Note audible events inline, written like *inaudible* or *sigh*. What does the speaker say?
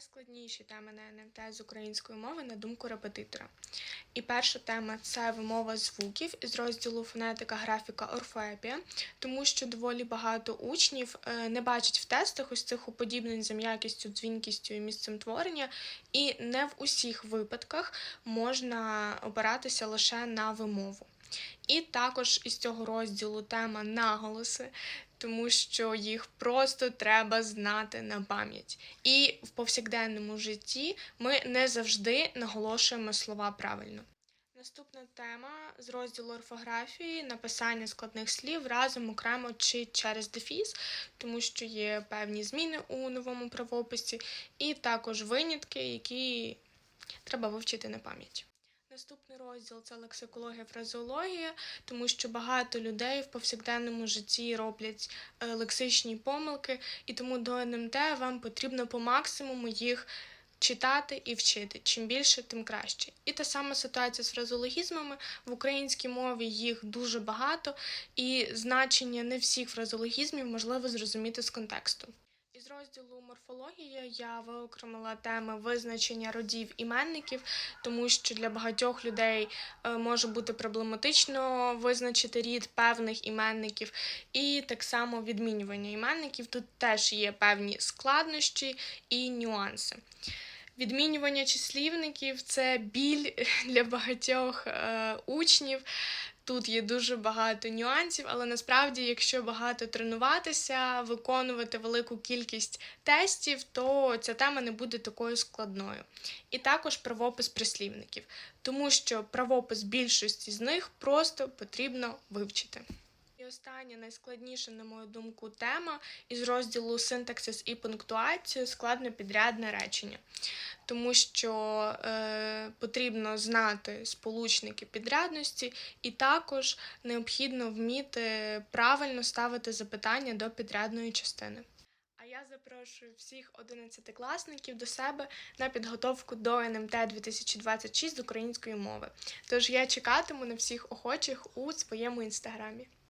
найскладніші теми на НМТ з української мови на думку репетитора. І перша тема це вимова звуків із розділу фонетика, графіка, орфоепія, тому що доволі багато учнів е, не бачать в тестах ось цих уподібнень за м'якістю, дзвінкістю і місцем творення, і не в усіх випадках можна опиратися лише на вимову. І також із цього розділу тема наголоси, тому що їх просто треба знати на пам'ять. І в повсякденному житті ми не завжди наголошуємо слова правильно. Наступна тема з розділу орфографії написання складних слів разом окремо чи через дефіс, тому що є певні зміни у новому правописі, і також винятки, які треба вивчити на пам'ять. Наступний розділ це лексикологія, фразеологія, тому що багато людей в повсякденному житті роблять е, лексичні помилки, і тому до НМТ вам потрібно по максимуму їх читати і вчити. Чим більше, тим краще. І та сама ситуація з фразеологізмами. В українській мові їх дуже багато, і значення не всіх фразеологізмів можливо зрозуміти з контексту. Із розділу морфологія я виокремила теми визначення родів іменників, тому що для багатьох людей е, може бути проблематично визначити рід певних іменників, і так само відмінювання іменників. Тут теж є певні складнощі і нюанси. Відмінювання числівників це біль *laughs* для багатьох е, учнів. Тут є дуже багато нюансів, але насправді, якщо багато тренуватися, виконувати велику кількість тестів, то ця тема не буде такою складною. І також правопис прислівників, тому що правопис більшості з них просто потрібно вивчити. Остання найскладніша, на мою думку, тема із розділу синтаксис і пунктуацію складно підрядне речення, тому що е, потрібно знати сполучники підрядності, і також необхідно вміти правильно ставити запитання до підрядної частини. А я запрошую всіх одинадцятикласників до себе на підготовку до НМТ 2026 з української мови. Тож я чекатиму на всіх охочих у своєму інстаграмі.